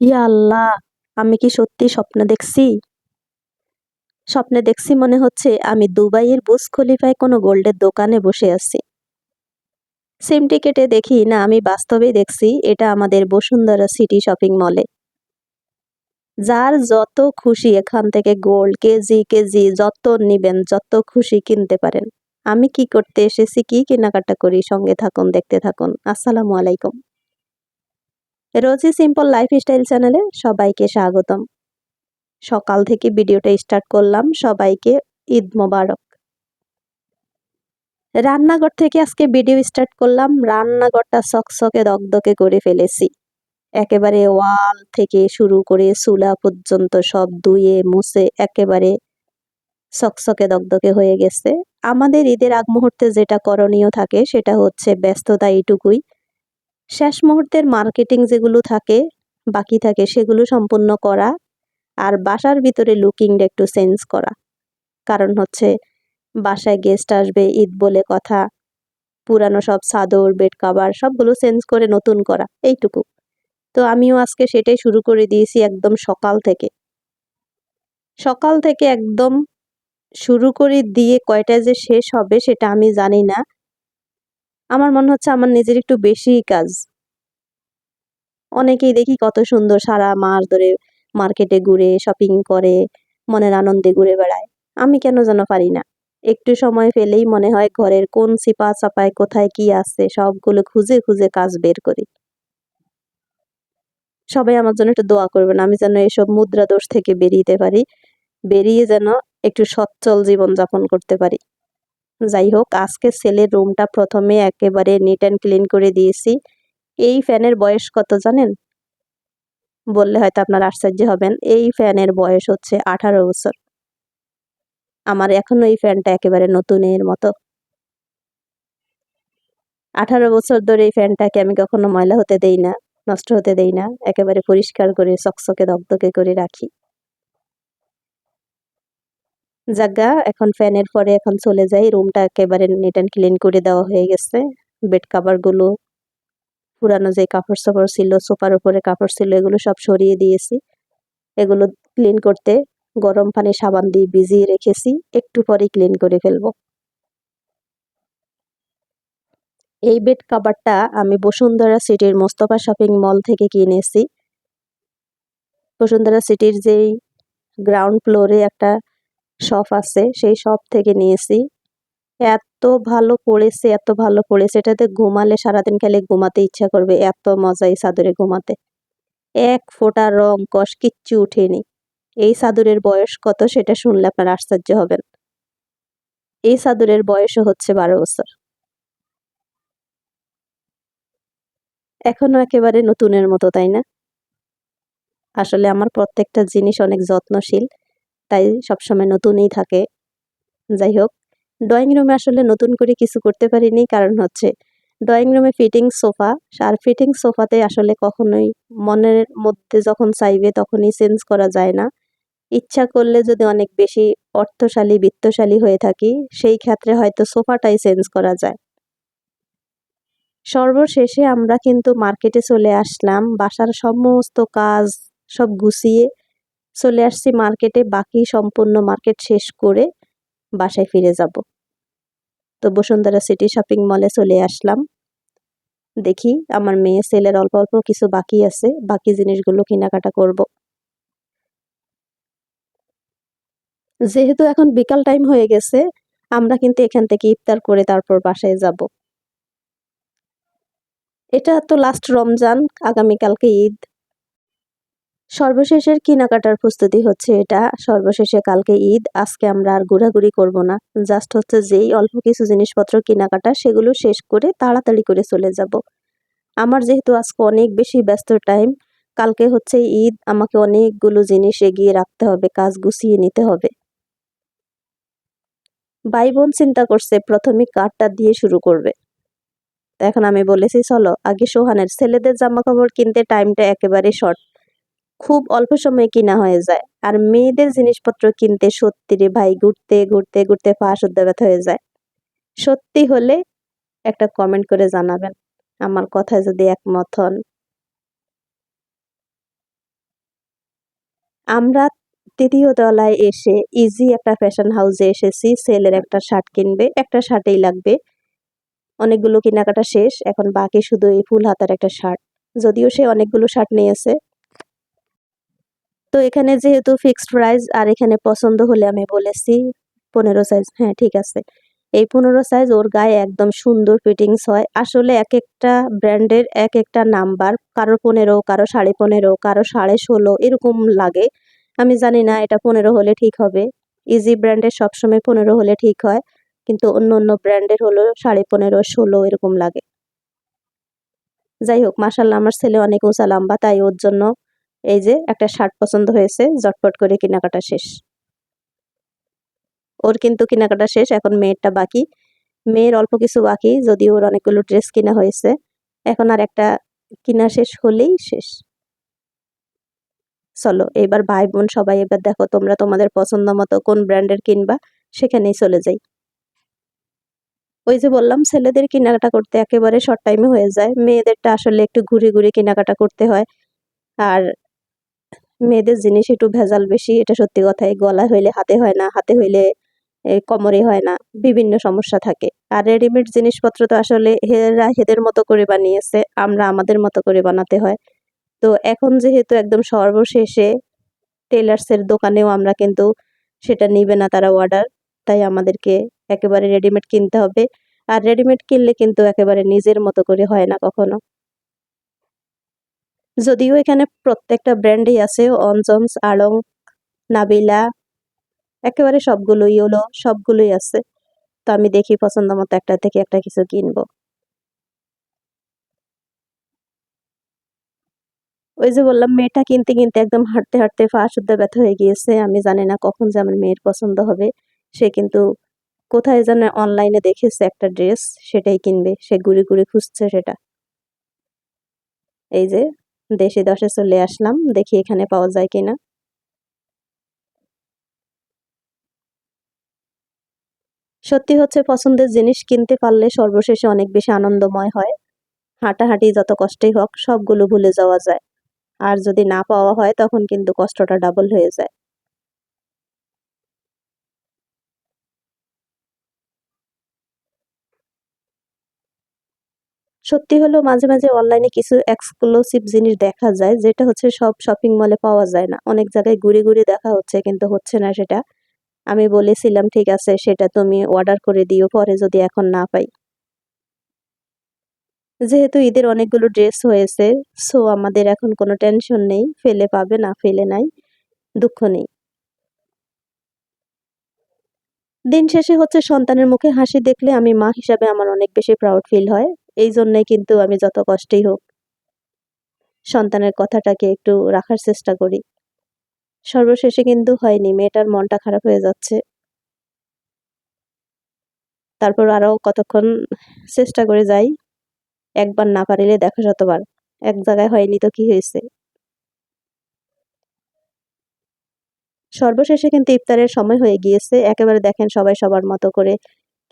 ইয়া আল্লাহ, আমি কি সত্যি স্বপ্ন দেখছি? স্বপ্নে দেখছি মনে হচ্ছে আমি দুবাইয়ের বুস খলিফায় কোনো গোল্ডের দোকানে বসে আছি। সিম টিকেটে দেখি, না, আমি বাস্তবে দেখছি, এটা আমাদের বসুন্ধরা সিটি শপিং মলে। যার যত খুশি এখান থেকে গোল্ড, কেজি কেজি, যত নিবেন, যত খুশি কিনতে পারেন। আমি কি করতে এসেছি, কি কেনাকাটা করি, সঙ্গে থাকুন, দেখতে থাকুন। আসসালামু আলাইকুম। রোজি সিম্পল লাইফস্টাইল চ্যানেলে সবাইকে স্বাগতম। সকাল থেকে ভিডিওটা স্টার্ট করলাম। সবাইকে ঈদ মোবারক। রান্নাঘর থেকে আজকে ভিডিও স্টার্ট করলাম। রান্নাঘরটা সকসকে দগদকে করে ফেলেছি। একেবারে ওয়াল থেকে শুরু করে চুলা পর্যন্ত সব ধুয়ে মুছে একেবারে সকসকে দগদকে হয়ে গেছে। আমাদের ঈদের আগ মুহূর্তে যেটা করণীয় থাকে সেটা হচ্ছে ব্যস্ততা এইটুকুই। শেষ মুহূর্তের মার্কেটিং যেগুলো থাকে, বাকি থাকে সেগুলো সম্পূর্ণ করা আর বাসার ভিতরে লুকিংটা একটু চেঞ্জ করা। কারণ হচ্ছে বাসায় গেস্ট আসবে, ঈদ বলে কথা, পুরানো সব চাদর বেড কাভার সবগুলো চেঞ্জ করে নতুন করা, এইটুকু। তো আমিও আজকে সেটাই শুরু করে দিয়েছি একদম সকাল থেকে। সকাল থেকে একদম শুরু করে দিয়ে কয়টায় যে শেষ হবে সেটা আমি জানি না। আমার মনে হচ্ছে আমার নিজের একটু বেশি কাজ। অনেকেই দেখি কত সুন্দর সারা মাস ধরে মার্কেটে ঘুরে শপিং করে, মনের আনন্দে ঘুরে বেড়ায়। আমি কেন যেন পারি না? একটু সময় পেলেই মনে হয় ঘরের কোন চিপা চাপায় কোথায় কি আছে, সবগুলো খুঁজে খুঁজে কাজ বের করি। সবাই আমার জন্য একটু দোয়া করবেন, আমি যেন এসব মুদ্রা দোষ থেকে বেরিয়ে পারি, বেরিয়ে যেন একটু সচ্ছল জীবন যাপন করতে পারি। যাই হোক, আজকে ছেলের রুমটা প্রথমে একেবারে নিট অ্যান্ড ক্লিন করে দিয়েছি। এই ফ্যানের বয়স কত জানেন? বললে হয়তো আপনার আশ্চর্য হবেন, এই ফ্যানের বয়স হচ্ছে আঠারো বছর। আমার এখনও এই ফ্যানটা একেবারে নতুনের মতো। আঠারো বছর ধরে এই ফ্যানটাকে আমি কখনো ময়লা হতে দেই না, নষ্ট হতে দেই না, একেবারে পরিষ্কার করে, চকচকে দগদকে করে রাখি। জাগা, এখন ফ্যানের পরে এখন চলে যাই। রুমটা একেবারে নিট অ্যান্ড ক্লিন করে দেওয়া হয়ে গেছে। বেড কাভারগুলো পুরানো যে কাপড় সাপড় ছিল, সোফার উপরে কাপড় ছিল, এগুলো সব সরিয়ে দিয়েছি। এগুলো ক্লিন করতে গরম পানি সাবান দিয়ে ভিজিয়ে রেখেছি। একটু পরে ক্লিন করে ফেলব। এই বেড কাভারটা আমি বসুন্ধরা সিটির মোস্তফা শপিং মল থেকে কিনেছি। বসুন্ধরা সিটির যেই গ্রাউন্ড ফ্লোরে একটা শপ আছে, সেই শপ থেকে নিয়েছি। এত ভালো পড়েছে, এত ভালো পড়েছে। এটাতে ঘুমালে সারাদিন খেলে ঘুমাতে ইচ্ছা করবে, এত মজা এই চাদরে ঘুমাতে। এক ফোঁটা রং কষ, কিচ্ছু উঠেনি। এই চাদরের বয়স কত সেটা শুনলে আপনার আশ্চর্য হবেন। এই চাদরের বয়সও হচ্ছে বারো বছর। এখনও একেবারে নতুনের মতো, তাই না? আসলে আমার প্রত্যেকটা জিনিস অনেক যত্নশীল। তাই সবসময় নতুনই থাকে। যাই হোক ড্রয়িং রুমে আসলে নতুন করে কিছু করতে পারিনি, কারণ হচ্ছে ড্রয়িং রুমে ফিটিং সোফা আর ফিটিং সোফাতে আসলে কখনোই মনের মধ্যে যখন চাইবে তখনই চেঞ্জ করা যায় না। ইচ্ছা করলে যদি অনেক বেশি অর্থশালী, বিত্তশালী হয়ে থাকি, সেই ক্ষেত্রে হয়তো সোফাটাই চেঞ্জ করা যায়। সর্বশেষে আমরা কিন্তু মার্কেটে চলে আসলাম, বাসার সমস্ত কাজ সব গুছিয়ে চলে আসছি মার্কেটে, বাকি সম্পূর্ণ মার্কেট শেষ করে বাসায় ফিরে যাব। তো বসুন্ধরা সিটি শপিং মলে চলে আসলাম। দেখি আমার মেয়ে, ছেলের অল্প অল্প কিছু বাকি আছে, বাকি জিনিসগুলো কেনাকাটা করব। যেহেতু এখন বিকাল টাইম হয়ে গেছে, আমরা কিন্তু এখান থেকে ইফতার করে তারপর বাসায় যাব। এটা তো লাস্ট রমজান, আগামীকালকে ঈদ। সর্বশেষের কেনাকাটার প্রস্তুতি হচ্ছে এটা। সর্বশেষে কালকে ঈদ, আজকে আমরা আর ঘোরাঘুরি করব না। জাস্ট হচ্ছে যেই অল্প কিছু জিনিসপত্র কেনাকাটা, সেগুলো শেষ করে তাড়াতাড়ি করে চলে যাব। আমার যেহেতু আজকে অনেক বেশি ব্যস্ত টাইম, কালকে হচ্ছে ঈদ, আমাকে অনেকগুলো জিনিস এগিয়ে রাখতে হবে, কাজ গুছিয়ে নিতে হবে। ভাই বোন চিন্তা করছে, প্রথমে কার্ডটা দিয়ে শুরু করবে। এখন আমি বলেছি, চলো, আগে সোহানের ছেলেদের জামা কাপড় কিনতে টাইমটা একেবারে শর্ট। খুব অল্প সময়ে কিনা হয়ে যায়। আর মেয়েদের জিনিসপত্র কিনতে সত্যি রে ভাই, ঘুরতে ঘুরতে ঘুরতে পা শুদ্ধ ব্যথা হয়ে যায়। সত্যি হলে একটা কমেন্ট করে জানাবেন। আমার কথায় যদি একমত হন। আমরা তৃতীয় তলায় এসে ইজি একটা ফ্যাশন হাউসে এসেছি সেলের একটা শার্ট কিনবে, একটা শার্টেই লাগবে। অনেকগুলো কেনাকাটা শেষ, এখন বাকি শুধু এই ফুল হাতার একটা শার্ট যদিও সে অনেকগুলো শার্ট নিয়েছে তো এখানে যেহেতু ফিক্সড প্রাইস আর এখানে পছন্দ হলে আমি বলেছি পনেরো সাইজ হ্যাঁ ঠিক আছে। এই পনেরো সাইজ ওর গায়ে একদম সুন্দর ফিটিংস হয়। আসলে এক একটা ব্র্যান্ডের এক একটা নাম্বার কারও পনেরো, কারও সাড়ে পনেরো, কারও সাড়ে ষোলো, এরকম লাগে। আমি জানি না এটা পনেরো হলে ঠিক হবে। ইজি ব্র্যান্ডের সবসময় পনেরো হলে ঠিক হয়, কিন্তু অন্য অন্য ব্র্যান্ডের হলো সাড়ে পনেরো, ষোলো এরকম লাগে। যাই হোক মাসাল্লাহ আমার ছেলে অনেক উঁচা লম্বা, তাই ওর জন্য এই যে, একটা শার্ট পছন্দ হয়েছে জটপট করে কেনাকাটা শেষ। ওর কিন্তু কেনাকাটা শেষ, এখন মেয়েরটা বাকি। মেয়ের অল্প কিছু বাকি যদি ওর অনেকগুলো ড্রেস কিনা হয়েছে। এখন আর একটা কিনা শেষ হলেই শেষ। চলো, এবার ভাই বোন সবাই এবার দেখো তোমরা তোমাদের পছন্দ মতো কোন ব্র্যান্ডের কিনবা, সেখানেই চলে যাই। ওই যে বললাম, ছেলেদের কেনাকাটা করতে একেবারে শর্ট টাইমে হয়ে যায়। মেয়েদেরটা আসলে একটু ঘুরে ঘুরে কেনাকাটা করতে হয়। আর মেয়েদের জিনিস একটু ভেজাল বেশি, এটা সত্যি কথাই। গলা হইলে হাতে হয় না, হাতে হইলে কোমরে হয় না, বিভিন্ন সমস্যা থাকে। আর রেডিমেড জিনিসপত্র তো আসলে হেরা হেদের মতো করে বানিয়েছে, আমরা আমাদের মতো করে বানাতে হয়। তো এখন যেহেতু একদম সর্বশেষে টেলার্সের দোকানেও আমরা কিন্তু সেটা নিবে না তারা অর্ডার তাই আমাদেরকে একেবারে রেডিমেড কিনতে হবে। আর রেডিমেড কিনলে কিন্তু একেবারে নিজের মতো করে হয় না কখনো। যদিও এখানে প্রত্যেকটা ব্র্যান্ডই আছে অনজন্স আড়ং, নাবিলা, একেবারে সবগুলোই হলো সবগুলোই আছে। তো আমি দেখি পছন্দ মতো একটা থেকে একটা কিছু কিনবো। ওই যে বললাম, মেয়েটা কিনতে কিনতে একদম হাঁটতে হাঁটতে পা শুদ্ধ ব্যথা হয়ে গিয়েছে। আমি জানি না কখন যে আমার মেয়ের পছন্দ হবে। সে কিন্তু কোথায় যেন অনলাইনে দেখেছে একটা ড্রেস সেটাই কিনবে। সে ঘুরে ঘুরে খুঁজছে সেটা। এই যে দেশে দশে চলে আসলাম, দেখি এখানে পাওয়া যায় কিনা। সত্যি হচ্ছে পছন্দের জিনিস কিনতে পারলে সর্বশেষে অনেক বেশি আনন্দময় হয়। হাঁটাহাঁটি যত কষ্টই হোক, সবগুলো ভুলে যাওয়া যায়। আর যদি না পাওয়া হয়, তখন কিন্তু কষ্টটা ডাবল হয়ে যায়। সত্যি হলো মাঝে মাঝে অনলাইনে কিছু এক্সক্লুসিভ জিনিস দেখা যায়, যেটা হচ্ছে সব শপিং মলে পাওয়া যায় না। অনেক জায়গায় ঘুরে ঘুরে দেখা হচ্ছে, কিন্তু হচ্ছে না সেটা। আমি বলেছিলাম, ঠিক আছে, সেটা তুমি অর্ডার করে দিও, পরে যদি এখন না পাই। যেহেতু ঈদের অনেকগুলো ড্রেস হয়েছে সো আমাদের এখন কোনো টেনশন নেই, ফেলে পাবে না, ফেলে নাই, দুঃখ নেই। দিন শেষে হচ্ছে সন্তানের মুখে হাসি দেখলে আমি মা হিসাবে আমার অনেক বেশি প্রাউড ফিল হয়। এই জন্যই কিন্তু আমি যত কষ্টই হোক সন্তানের কথাটাকে একটু রাখার চেষ্টা করি। সর্বশেষে কিন্তু হয়নি, মেয়েটার মনটা খারাপ হয়ে যাচ্ছে। তারপর আরও কতক্ষণ চেষ্টা করে যাই, একবার না পারিলে দেখো শতবার, এক জায়গায় হয়নি তো কি হয়েছে? সর্বশেষে কিন্তু ইফতারের সময় হয়ে গিয়েছে, একেবারে দেখেন সবাই সবার মতো করে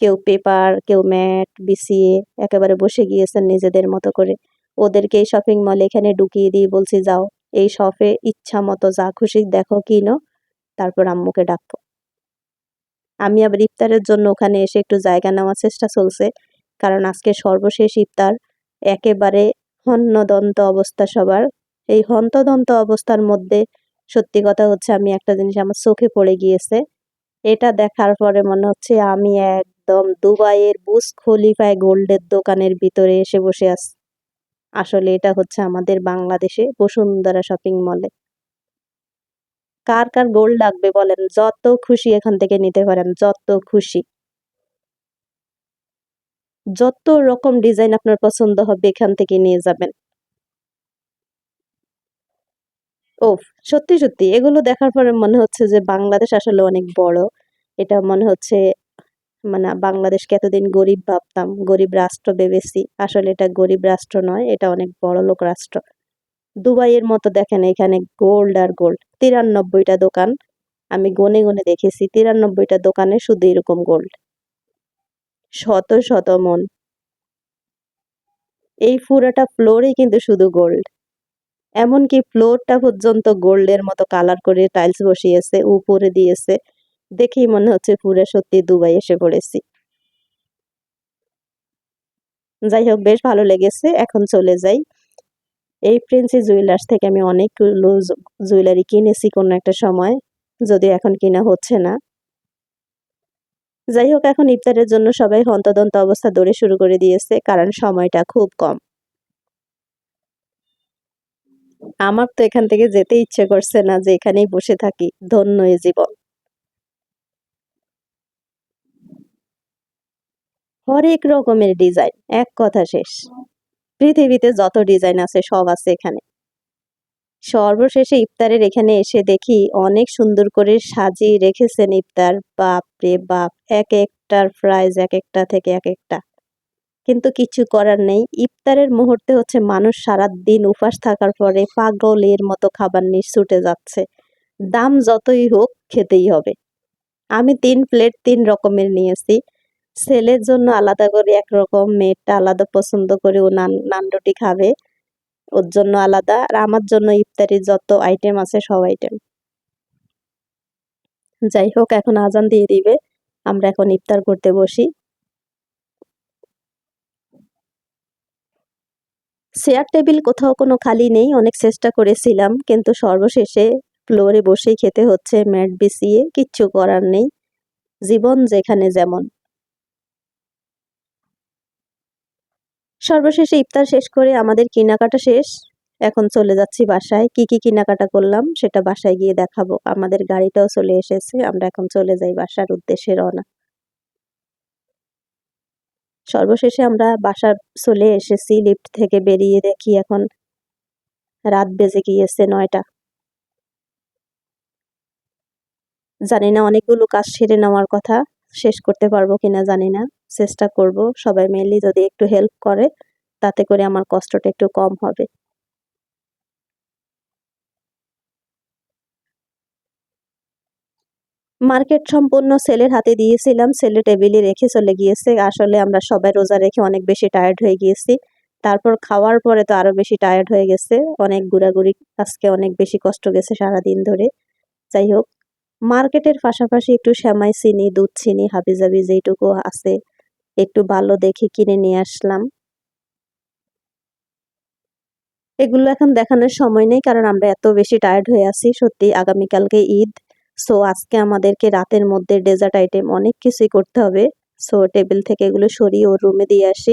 কেউ পেপার, কেউ ম্যাট বিছিয়ে একেবারে বসে গিয়েছেন নিজেদের মতো করে ওদেরকে এই শপিং মলে এখানে ঢুকিয়ে দিয়ে বলছি, যাও, এই শপে ইচ্ছা মতো যা খুশি দেখো, কিনো, তারপর আম্মুকে ডাকবো। আমি আবার ইফতারের জন্য ওখানে এসে একটু জায়গা নেওয়ার চেষ্টা চলছে, কারণ আজকে সর্বশেষ ইফতার, একেবারে হন্যদন্ত অবস্থা সবার। এই হন্তদন্ত অবস্থার মধ্যে সত্যি কথা হচ্ছে, আমি একটা জিনিস আমার চোখে পড়ে গিয়েছে, এটা দেখার পরে মনে হচ্ছে আমি একদম দুবাইয়ের বুস খলিফায় গোল্ডের দোকানের ভিতরে এসে বসে আছি। আসলে এটা হচ্ছে আমাদের বাংলাদেশে বসুন্ধরা শপিং মলে। কার কার গোল্ড লাগবে বলেন? যত খুশি এখান থেকে নিতে পারেন, যত খুশি। যত রকম ডিজাইন আপনার পছন্দ হবে এখান থেকে নিয়ে যাবেন। ও সত্যি সত্যি, এগুলো দেখার পরে মনে হচ্ছে যে বাংলাদেশ আসলে অনেক বড়। এটা মনে হচ্ছে মানে বাংলাদেশকে এতদিন গরিব ভাবতাম, গরিব রাষ্ট্র ভেবেছি। আসলে এটা গরিব রাষ্ট্র নয়, এটা অনেক বড় লোক রাষ্ট্র। দুবাইয়ের মতো দেখেন, এখানে গোল্ড আর গোল্ড। তিরানব্বইটা দোকান, আমি গনে গনে দেখেছি, তিরানব্বইটা দোকানে শুধু এরকম গোল্ড। শত শত মন। এই পুরাটা ফ্লোরে কিন্তু শুধু গোল্ড। এমনকি ফ্লোরটা পর্যন্ত গোল্ডের মতো কালার করে টাইলস বসিয়েছে, উপরে দিয়েছে। দেখেই মনে হচ্ছে পুরো সত্যি দুবাই এসে পড়েছি। যাই হোক, বেশ ভালো লেগেছে, এখন চলে যাই। এই প্রিন্সি জুয়েলার্স থেকে আমি অনেকগুলো জুয়েলারি কিনেছি কোনো একটা সময়, যদিও এখন কিনা হচ্ছে না। যাই হোক, এখন ইফতারের জন্য সবাই হন্তদন্ত অবস্থা দৌড়ে শুরু করে দিয়েছে, কারণ সময়টা খুব কম। আমার তো এখান থেকে যেতে ইচ্ছে করছে না যে এখানেই বসে থাকি, ধন্য জীবন। হরেক রকমের ডিজাইন এক কথা শেষ। পৃথিবীতে যত ডিজাইন আছে, সব আছে এখানে। সর্বশেষে ইফতারের এখানে এসে দেখি অনেক সুন্দর করে সাজিয়ে রেখেছেন ইফতার। বাপ রে বাপ, এক একটার প্রাইজ এক একটা থেকে এক একটা। কিন্তু কিছু করার নেই। ইফতারের মুহূর্তে হচ্ছে মানুষ সারা দিন উপাস থাকার পরে পাগলের মতো খাবার নিয়ে ছুটে যাচ্ছে। দাম যতই হোক, খেতেই হবে। আমি তিন প্লেট তিন রকমের নিয়েছি। ছেলের জন্য আলাদা করে একরকম মেয়েটা আলাদা পছন্দ করে ও নান নান রুটি খাবে। ওর জন্য আলাদা। আর আমার জন্য ইফতারির যত আইটেম আছে সব আইটেম যাই হোক, এখন আজান দিয়ে দিবে। আমরা এখন ইফতার করতে বসি। চেয়ার টেবিল কোথাও কোনো খালি নেই, অনেক চেষ্টা করেছিলাম, কিন্তু সর্বশেষে ফ্লোরে বসেই খেতে হচ্ছে ম্যাট বিছিয়ে, কিচ্ছু করার নেই। জীবন যেখানে যেমন। সর্বশেষে ইফতার শেষ করে আমাদের কেনাকাটা শেষ। এখন চলে যাচ্ছি বাসায়। কি কি কেনাকাটা করলাম সেটা বাসায় গিয়ে দেখাবো। আমাদের গাড়িটাও চলে এসেছে। আমরা এখন চলে যাই বাসার উদ্দেশ্যে রওনা। সর্বশেষে আমরা বাসা চলে এসেছি, লিফট থেকে বেরিয়ে দেখি এখন রাত বেজে গিয়েছে নয়টা। জানি না অনেকগুলো কাজ সেরে নেওয়ার কথা। শেষ করতে পারব কিনা জানি না। চেষ্টা করব সবাই মিলে যদি একটু হেল্প করে, তাতে করে আমার কষ্টটা একটু কম হবে। মার্কেট সম্পূর্ণ সেলের হাতে দিয়েছিলাম সেলে টেবিলে রেখে চলে গিয়েছে। আসলে আমরা সবাই রোজা রেখে অনেক বেশি টায়ার্ড হয়ে গিয়েছি। তারপর খাওয়ার পরে তো আরও বেশি টায়ার্ড হয়ে গেছে। অনেক ঘোরাঘুরি, আজকে অনেক বেশি কষ্ট গেছে সারা দিন ধরে। যাই হোক, মার্কেটের পাশাপাশি একটু শ্যামাই চিনি, দুধ, চিনি, হাবিজাবি যেটুকু আছে একটু ভালো দেখে কিনে নিয়ে আসলাম। এগুলো এখন দেখানোর সময় নেই, কারণ আমরা এত বেশি টায়ার্ড হয়ে আছি। সত্যি, আগামীকালকে ঈদ সো আজকে আমাদেরকে রাতের মধ্যে ডেজার্ট আইটেম অনেক কিছুই করতে হবে। সো টেবিল থেকে এগুলো সরিয়ে ওর রুমে দিয়ে আসি।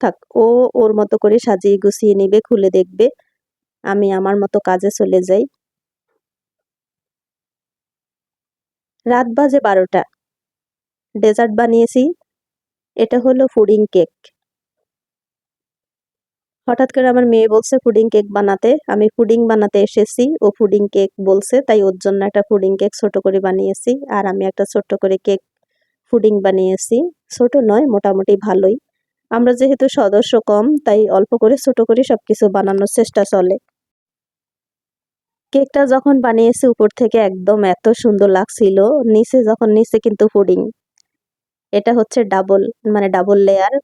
থাক, ও ওর মতো করে সাজিয়ে গুছিয়ে নিবে, খুলে দেখবে। আমি আমার মতো কাজে চলে যাই। রাত বাজে বারোটা। ডেজার্ট বানিয়েছি। এটা হলো ফুডিং কেক। হঠাৎ করে আমার মেয়ে বলছে ফুডিং কেক বানাতে। আমি ফুডিং বানাতে এসেছি, ও ফুডিং কেক বলছে, তাই ওর জন্য একটা ফুডিং কেক ছোট করে বানিয়েছি, আর আমি একটা ছোট্ট করে কেক ফুডিং বানিয়েছি। ছোট নয়, মোটামুটি ভালোই। আমরা যেহেতু সদস্য কম, তাই অল্প করে ছোট করে সবকিছু বানানোর চেষ্টা চলে। কেকটা যখন বানিয়েছি উপর থেকে একদম এত সুন্দর লাগছিল, নিচে যখন নিচে কিন্তু ফুডিং এটা হচ্ছে ডাবল মানে ডাবল লেয়ার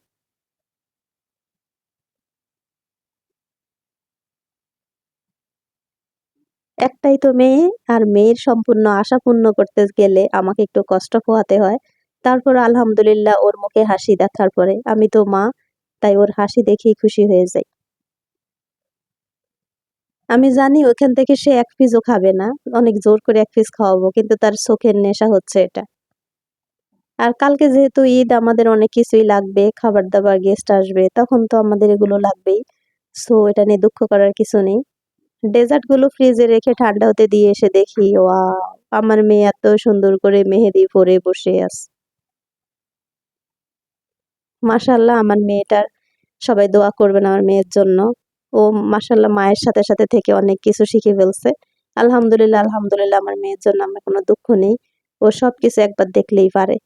একটাই তো মেয়ে, আর মেয়ের সম্পূর্ণ আশা পূর্ণ করতে গেলে আমাকে একটু কষ্ট পোহাতে হয়। তারপর আলহামদুলিল্লাহ ওর মুখে হাসি দেখার পরে, আমি তো মা, তাই ওর হাসি দেখেই খুশি হয়ে যাই। আমি জানি ওখান থেকে সে এক পিসও খাবে না। অনেক জোর করে এক পিস খাওয়াবো, কিন্তু তার চোখের নেশা হচ্ছে এটা। আর কালকে যেহেতু ঈদ, আমাদের অনেক কিছুই লাগবে খাবার দাবার গেস্ট আসবে, তখন তো আমাদের এগুলো লাগবেই। সো এটা নিয়ে দুঃখ করার কিছু নেই। ডেজার্টগুলো ফ্রিজে রেখে ঠান্ডা হতে দিয়ে এসে দেখি ওয়া আমার মেয়ে এত সুন্দর করে মেহেদি পরে বসে আছে। মাশাল্লাহ আমার মেয়েটার সবাই দোয়া করবেন আমার মেয়ের জন্য। ও মাসাল্লাহ মায়ের সাথে সাথে থেকে অনেক কিছু শিখে ফেলছে। আলহামদুলিল্লাহ আলহামদুলিল্লাহ, আমার মেয়ের জন্য আমার কোনো দুঃখ নেই। ও সব কিছু একবার দেখলেই পারে।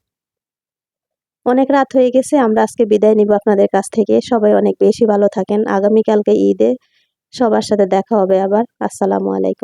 অনেক রাত হয়ে গেছে, আমরা আজকে বিদায় নিব আপনাদের কাছ থেকে। সবাই অনেক বেশি ভালো থাকেন। আগামীকালকে ঈদে সবার সাথে দেখা হবে আবার। আসসালামু আলাইকুম।